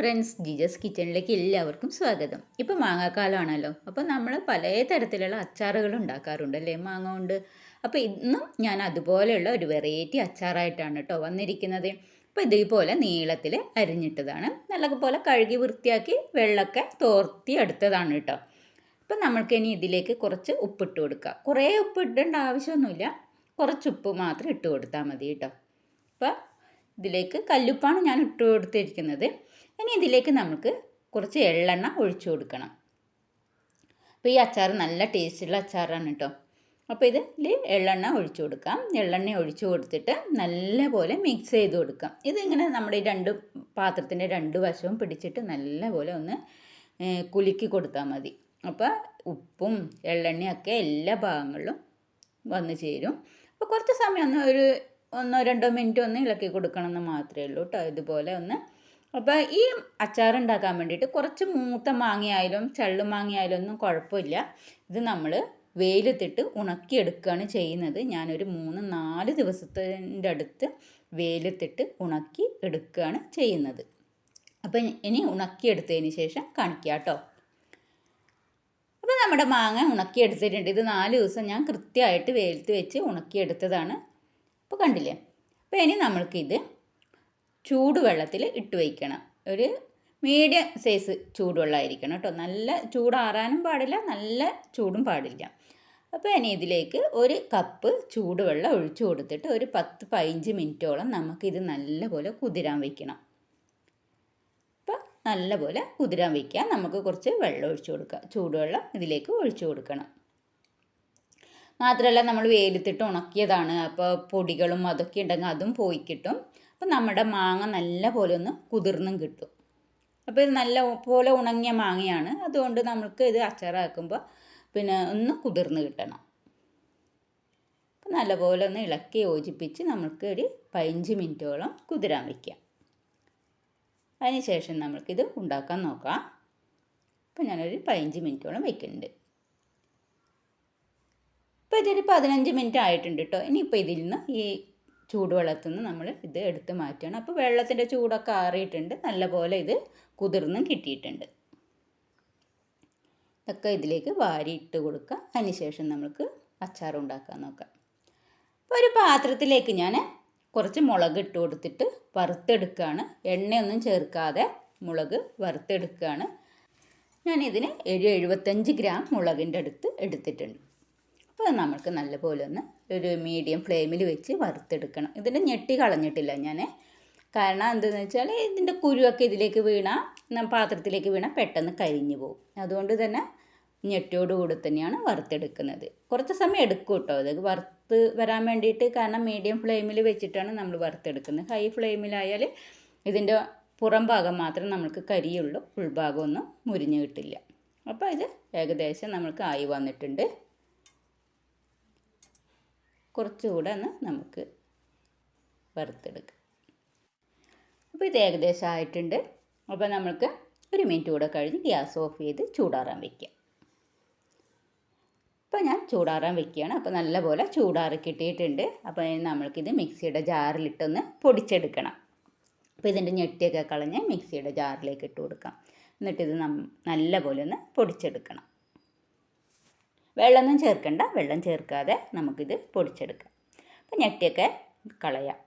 Friends ജിജസ് കിച്ചണിലേക്ക് എല്ലാവർക്കും സ്വാഗതം. ഇപ്പോൾ മാങ്ങാക്കാലമാണല്ലോ അപ്പോൾ നമ്മൾ പല തരത്തിലുള്ള അച്ചാറുകൾ ഉണ്ടാക്കാറുണ്ട് അല്ലേ മാങ്ങ കൊണ്ട്? അപ്പോൾ ഇന്നും ഞാൻ അതുപോലെയുള്ള ഒരു വെറൈറ്റി അച്ചാറായിട്ടാണ് കേട്ടോ വന്നിരിക്കുന്നത്. അപ്പോൾ ഇതേപോലെ നീളത്തിൽ അരിഞ്ഞിട്ടതാണ്. നല്ലതുപോലെ കഴുകി വൃത്തിയാക്കി വെള്ളമൊക്കെ തോർത്തി എടുത്തതാണ് കേട്ടോ. അപ്പം നമ്മൾക്ക് ഇനി ഇതിലേക്ക് കുറച്ച് ഉപ്പിട്ട് കൊടുക്കുക കുറേ ഉപ്പ് ഇടേണ്ട ആവശ്യമൊന്നുമില്ല. കുറച്ച് ഉപ്പ് മാത്രം ഇട്ട് കൊടുത്താൽ മതി കേട്ടോ. അപ്പം ഇതിലേക്ക് കല്ലുപ്പാണ് ഞാൻ ഇട്ട് കൊടുത്തിരിക്കുന്നത്. ഇനി ഇതിലേക്ക് നമുക്ക് കുറച്ച് എള്ളെണ്ണ ഒഴിച്ചു കൊടുക്കണം. അപ്പോൾ ഈ അച്ചാർ നല്ല ടേസ്റ്റുള്ള അച്ചാറാണ് കേട്ടോ. അപ്പോൾ ഇതിൽ എള്ളെണ്ണ ഒഴിച്ചു കൊടുക്കാം. എള്ളെണ്ണ ഒഴിച്ചു കൊടുത്തിട്ട് നല്ലപോലെ മിക്സ് ചെയ്ത് കൊടുക്കാം. ഇതിങ്ങനെ നമ്മുടെ ഈ രണ്ട് പാത്രത്തിന്റെ രണ്ട് വശവും പിടിച്ചിട്ട് നല്ലപോലെ ഒന്ന് കുലുക്കി കൊടുത്താൽ മതി. അപ്പോൾ ഉപ്പും എള്ളെണ്ണയൊക്കെ എല്ലാ ഭാഗങ്ങളിലും വന്നു ചേരും. അപ്പോൾ കുറച്ച് സമയം ഒന്ന് ഒരു ഒന്നോ രണ്ടോ മിനിറ്റ് ഒന്ന് ഇളക്കി കൊടുക്കണം എന്ന് മാത്രമേ ഉള്ളൂ കേട്ടോ. ഇതുപോലെ ഒന്ന് അപ്പോൾ ഈ അച്ചാർ ഉണ്ടാക്കാൻ വേണ്ടിയിട്ട് കുറച്ച് മൂത്ത മാങ്ങയായാലും ചള്ളു മാങ്ങയായാലും ഒന്നും കുഴപ്പമില്ല. ഇത് നമ്മൾ വെയിലത്തിട്ട് ഉണക്കിയെടുക്കുകയാണ് ചെയ്യുന്നത്. ഞാനൊരു മൂന്ന് നാല് ദിവസത്തിന്റെ അടുത്ത് വെയിലത്തിട്ട് ഉണക്കി എടുക്കുകയാണ് ചെയ്യുന്നത്. അപ്പം ഇനി ഉണക്കിയെടുത്തതിന് ശേഷം കാണിക്കാം കേട്ടോ. അപ്പോൾ നമ്മുടെ മാങ്ങ ഉണക്കിയെടുത്തിട്ടുണ്ട്. ഇത് നാല് ദിവസം ഞാൻ കൃത്യമായിട്ട് വെയിലത്ത് വെച്ച് ഉണക്കിയെടുത്തതാണ്. അപ്പോൾ കണ്ടില്ലേ? അപ്പോൾ ഇനി നമ്മൾക്കിത് ചൂടുവെള്ളത്തിൽ ഇട്ട് വയ്ക്കണം. ഒരു മീഡിയം സൈസ് ചൂടുവെള്ളമായിരിക്കണം കേട്ടോ. നല്ല ചൂടാറാനും പാടില്ല നല്ല ചൂടും പാടില്ല. അപ്പോൾ ഇനി ഇതിലേക്ക് ഒരു കപ്പ് ചൂടുവെള്ളം ഒഴിച്ചു കൊടുത്തിട്ട് ഒരു പത്ത് പതിനഞ്ച് മിനിറ്റോളം നമുക്കിത് നല്ലപോലെ കുതിരാൻ വയ്ക്കണം. അപ്പോൾ നല്ലപോലെ കുതിരാൻ വയ്ക്കുക. നമുക്ക് കുറച്ച് വെള്ളം ഒഴിച്ചു കൊടുക്കുക. ചൂടുവെള്ളം ഇതിലേക്ക് ഒഴിച്ചു കൊടുക്കണം. മാത്രമല്ല നമ്മൾ വെയിലത്തിട്ട് ഉണക്കിയതാണ്. അപ്പോൾ പൊടികളും അതൊക്കെ ഉണ്ടെങ്കിൽ അതും പോയി കിട്ടും. അപ്പം നമ്മുടെ മാങ്ങ നല്ല പോലെ ഒന്ന് കുതിർന്നും കിട്ടും. അപ്പോൾ ഇത് നല്ല പോലെ ഉണങ്ങിയ മാങ്ങയാണ്. അതുകൊണ്ട് നമുക്ക് ഇത് അച്ചാറാക്കുമ്പോൾ പിന്നെ ഒന്ന് കുതിർന്ന് കിട്ടണം. അപ്പം നല്ലപോലെ ഒന്ന് ഇളക്കി യോജിപ്പിച്ച് നമുക്ക് ഒരു പതിനഞ്ച് മിനിറ്റോളം കുതിരാൻ വയ്ക്കാം അതിനുശേഷം നമുക്കിത് ഉണ്ടാക്കാൻ നോക്കാം. അപ്പം ഞാനൊരു പതിനഞ്ച് മിനിറ്റോളം വയ്ക്കുന്നുണ്ട് ഇപ്പോൾ ഇതൊരു പതിനഞ്ച് മിനിറ്റ് ആയിട്ടുണ്ട് കേട്ടോ ഇനിയിപ്പോൾ ഇതിൽ നിന്ന് ഈ ചൂടുവെള്ളത്തിൽ നിന്ന് നമ്മൾ ഇത് എടുത്ത് മാറ്റണം അപ്പോൾ വെള്ളത്തിന്റെ ചൂടൊക്കെ ആറിയിട്ടുണ്ട്. നല്ലപോലെ ഇത് കുതിർന്നും കിട്ടിയിട്ടുണ്ട്. ഇതൊക്കെ ഇതിലേക്ക് വാരി ഇട്ട് കൊടുക്കുക അതിനുശേഷം നമുക്ക് അച്ചാർ ഉണ്ടാക്കാൻ നോക്കാം. അപ്പോൾ ഒരു പാത്രത്തിലേക്ക് ഞാൻ കുറച്ച് മുളക് ഇട്ട് കൊടുത്തിട്ട് വറുത്തെടുക്കുകയാണ്. എണ്ണയൊന്നും ചേർക്കാതെ മുളക് വറുത്തെടുക്കുകയാണ്. ഞാനിതിന് ഒരു എഴുപത്തഞ്ച് ഗ്രാം മുളകിന്റെ അടുത്ത് എടുത്തിട്ടുണ്ട്. അപ്പോൾ നമുക്ക് നല്ലപോലെ ഒന്ന് ഒരു മീഡിയം ഫ്ലെയിമിൽ വെച്ച് വറുത്തെടുക്കണം. ഇതിന്റെ ഞെട്ടി കളഞ്ഞിട്ടില്ല ഞാൻ കാരണം എന്താണെന്ന് വെച്ചാൽ ഇതിന്റെ കുരുവൊക്കെ ഇതിലേക്ക് വീണാൽ പാത്രത്തിലേക്ക് വീണാൽ പെട്ടെന്ന് കരിഞ്ഞു പോകും. അതുകൊണ്ട് തന്നെ ഞെട്ടിയോടുകൂടി തന്നെയാണ് വറുത്തെടുക്കുന്നത്. കുറച്ച് സമയം എടുക്കും കേട്ടോ. അത് വറുത്ത് വരാൻ വേണ്ടിയിട്ട് കാരണം മീഡിയം ഫ്ലെയിമിൽ വെച്ചിട്ടാണ് നമ്മൾ വറുത്തെടുക്കുന്നത്. ഹൈ ഫ്ലെയിമിലായാൽ ഇതിന്റെ പുറം ഭാഗം മാത്രം നമുക്ക് കരിയുള്ളൂ. ഉൾഭാഗമൊന്നും മുരിഞ്ഞ് കിട്ടില്ല. അപ്പോൾ ഇത് ഏകദേശം നമുക്ക് ആയി വന്നിട്ടുണ്ട്. കുറച്ചുകൂടെ ഒന്ന് നമുക്ക് വറുത്തെടുക്കാം. അപ്പോൾ ഇത് ഏകദേശം ആയിട്ടുണ്ട്. അപ്പോൾ നമുക്ക് ഒരു മിനിറ്റ് കൂടെ കഴിഞ്ഞ് ഗ്യാസ് ഓഫ് ചെയ്ത് ചൂടാറാൻ വെക്കാം. അപ്പോൾ ഞാൻ ചൂടാറാൻ വെക്കുകയാണ്. അപ്പോൾ നല്ലപോലെ ചൂടാറി കിട്ടിയിട്ടുണ്ട്. അപ്പോൾ നമ്മൾക്കിത് മിക്സിയുടെ ജാറിലിട്ടൊന്ന് പൊടിച്ചെടുക്കണം. അപ്പോൾ ഇതിന്റെ ഞെട്ടിയൊക്കെ കളഞ്ഞ് മിക്സിയുടെ ജാറിലേക്ക് ഇട്ട് കൊടുക്കാം. എന്നിട്ടിത് നല്ലപോലെ ഒന്ന് പൊടിച്ചെടുക്കണം. വെള്ളമൊന്നും ചേർക്കണ്ട. വെള്ളം ചേർക്കാതെ നമുക്കിത് പൊടിച്ചെടുക്കാം. അപ്പം ഞെട്ടിയൊക്കെ കളയാം.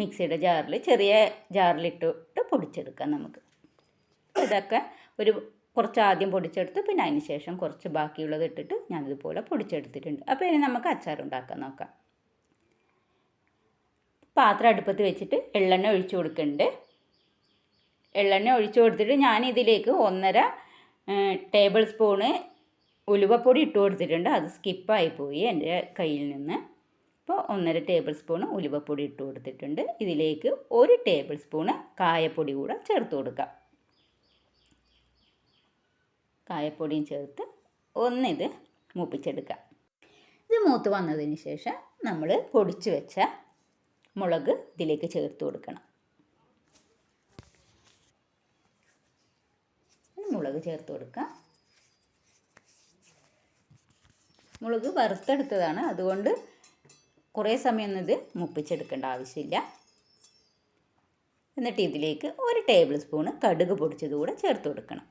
മിക്സിയുടെ ജാറിൽ ചെറിയ ജാറിലിട്ടിട്ട് പൊടിച്ചെടുക്കാം നമുക്ക്. ഇതൊക്കെ ഒരു കുറച്ച് ആദ്യം പൊടിച്ചെടുത്ത്. പിന്നെ അതിന് ശേഷം കുറച്ച് ബാക്കിയുള്ളത് ഇട്ടിട്ട് ഞാനിതുപോലെ പൊടിച്ചെടുത്തിട്ടുണ്ട്. അപ്പോൾ ഇനി നമുക്ക് അച്ചാർ ഉണ്ടാക്കാൻ നോക്കാം. പാത്രം അടുപ്പത്ത് വെച്ചിട്ട് എള്ളെണ്ണ ഒഴിച്ചു കൊടുക്കുന്നുണ്ട്. എള്ളെണ്ണ ഒഴിച്ചു കൊടുത്തിട്ട് ഞാനിതിലേക്ക് ഒന്നര ടേബിൾ സ്പൂണ് ഉലുവപ്പൊടി ഇട്ട് കൊടുത്തിട്ടുണ്ട്. അത് സ്കിപ്പായി പോയി എന്റെ കയ്യിൽ നിന്ന്. അപ്പോൾ ഒന്നര ടേബിൾ സ്പൂൺ ഉലുവപ്പൊടി ഇട്ട് കൊടുത്തിട്ടുണ്ട്. ഇതിലേക്ക് ഒരു ടേബിൾ സ്പൂണ് കായപ്പൊടി കൂടെ ചേർത്ത് കൊടുക്കാം. കായപ്പൊടിയും ചേർത്ത് ഒന്നിത് മൂപ്പിച്ചെടുക്കാം. ഇത് മൂത്ത് വന്നതിന് ശേഷം നമ്മൾ പൊടിച്ച് വെച്ച മുളക് ഇതിലേക്ക് ചേർത്ത് കൊടുക്കണം. മുളക് ചേർത്ത് കൊടുക്കാം. മുളക് വറുത്തെടുത്തതാണ്. അതുകൊണ്ട് കുറേ സമയം ഇത് മുപ്പിച്ചെടുക്കേണ്ട ആവശ്യമില്ല. എന്നിട്ട് ഇതിലേക്ക് ഒരു ടേബിൾ സ്പൂണ് കടുക് പൊടിച്ചത് കൂടെ ചേർത്ത് കൊടുക്കണം.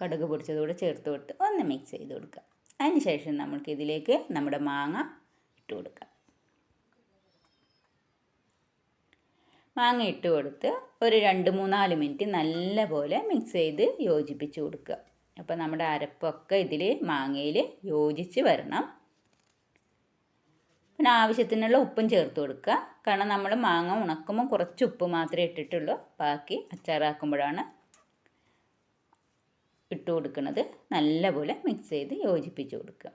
കടുക് പൊടിച്ചത് കൂടെ ചേർത്ത് കൊടുത്ത് ഒന്ന് മിക്സ് ചെയ്ത് കൊടുക്കുക. അതിന് ശേഷം നമ്മൾക്ക് ഇതിലേക്ക് നമ്മുടെ മാങ്ങ ഇട്ട് കൊടുക്കാം. മാങ്ങ ഇട്ട് കൊടുത്ത് ഒരു രണ്ട് മൂന്നാൽ മിനിറ്റ് നല്ലപോലെ മിക്സ് ചെയ്ത് യോജിപ്പിച്ച് കൊടുക്കുക. അപ്പോൾ നമ്മുടെ അരപ്പൊക്കെ ഇതിൽ മാങ്ങയിൽ യോജിച്ച് വരണം. പിന്നെ ആവശ്യത്തിനുള്ള ഉപ്പും ചേർത്ത് കൊടുക്കുക. കാരണം നമ്മൾ മാങ്ങ ഉണക്കുമ്പോൾ കുറച്ച് ഉപ്പ് മാത്രമേ ഇട്ടിട്ടുള്ളൂ. ബാക്കി അച്ചാറാക്കുമ്പോഴാണ് ഇട്ട് കൊടുക്കുന്നത്. നല്ലപോലെ മിക്സ് ചെയ്ത് യോജിപ്പിച്ച് കൊടുക്കുക.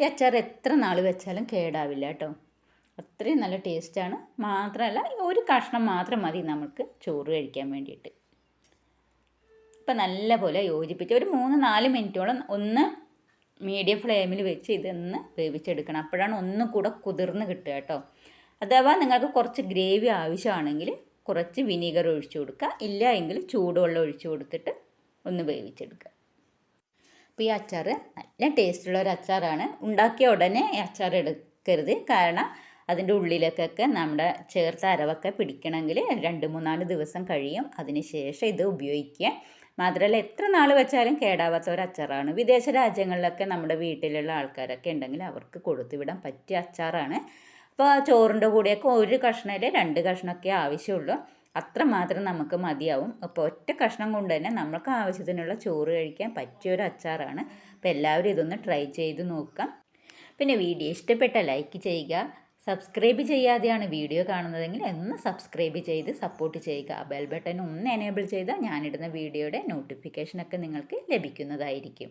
ഈ അച്ചാർ എത്ര നാൾ വെച്ചാലും കേടാവില്ല കേട്ടോ. അത്രയും നല്ല ടേസ്റ്റാണ്. മാത്രമല്ല ഒരു കഷ്ണം മാത്രം മതി നമുക്ക് ചോറ് കഴിക്കാൻ വേണ്ടിയിട്ട്. ഇപ്പം നല്ല പോലെ യോജിപ്പിച്ച് ഒരു മൂന്ന് നാല് മിനിറ്റോളം ഒന്ന് മീഡിയം ഫ്ലെയിമിൽ വെച്ച് ഇതൊന്ന് വേവിച്ചെടുക്കണം. അപ്പോഴാണ് ഒന്നും കൂടെ കുതിർന്ന് കിട്ടുക കേട്ടോ. അഥവാ നിങ്ങൾക്ക് കുറച്ച് ഗ്രേവി ആവശ്യമാണെങ്കിൽ കുറച്ച് വിനീഗർ ഒഴിച്ചു കൊടുക്കുക. ഇല്ല എങ്കിൽ ചൂടുവെള്ളം ഒഴിച്ചു കൊടുത്തിട്ട് ഒന്ന് വേവിച്ചെടുക്കുക. അപ്പോൾ ഈ അച്ചാർ നല്ല ടേസ്റ്റുള്ള ഒരു അച്ചാറാണ്. ഉണ്ടാക്കിയ ഉടനെ ഈ അച്ചാർ എടുക്കരുത്. കാരണം അതിന്റെ ഉള്ളിലേക്കൊക്കെ നമ്മുടെ ചേർത്ത അരവൊക്കെ പിടിക്കണമെങ്കിൽ രണ്ട് മൂന്നാൽ ദിവസം കഴിയും. അതിനുശേഷം ഇത് ഉപയോഗിക്കുക. മാത്രമല്ല എത്ര നാൾ വെച്ചാലും കേടാവാത്ത ഒരു അച്ചാറാണ്. വിദേശ രാജ്യങ്ങളിലൊക്കെ നമ്മുടെ വീട്ടിലുള്ള ആൾക്കാരൊക്കെ ഉണ്ടെങ്കിൽ അവർക്ക് കൊടുത്തുവിടാൻ പറ്റിയ അച്ചാറാണ്. അപ്പോൾ ചോറിന്റെ കൂടെയൊക്കെ ഒരു കഷ്ണത്തിൽ രണ്ട് കഷ്ണമൊക്കെ ആവശ്യമുള്ളൂ. അത്ര മാത്രം നമുക്ക് മതിയാവും. അപ്പോൾ ഒറ്റ കഷ്ണം കൊണ്ട് തന്നെ നമുക്ക് ആവശ്യത്തിനുള്ള ചോറ് കഴിക്കാൻ പറ്റിയ ഒരു അച്ചാറാണ്. അപ്പോൾ എല്ലാവരും ഇതൊന്ന് ട്രൈ ചെയ്ത് നോക്കാം. പിന്നെ വീഡിയോ ഇഷ്ടപ്പെട്ട ലൈക്ക് ചെയ്യുക. സബ്സ്ക്രൈബ് ചെയ്യാതെയാണ് വീഡിയോ കാണുന്നതെങ്കിൽ ഒന്ന് സബ്സ്ക്രൈബ് ചെയ്ത് സപ്പോർട്ട് ചെയ്യുക. ബെൽ ബട്ടൺ ഒന്ന് എനേബിൾ ചെയ്താൽ ഞാനിടുന്ന വീഡിയോയുടെ നോട്ടിഫിക്കേഷനൊക്കെ നിങ്ങൾക്ക് ലഭിക്കുന്നതായിരിക്കും.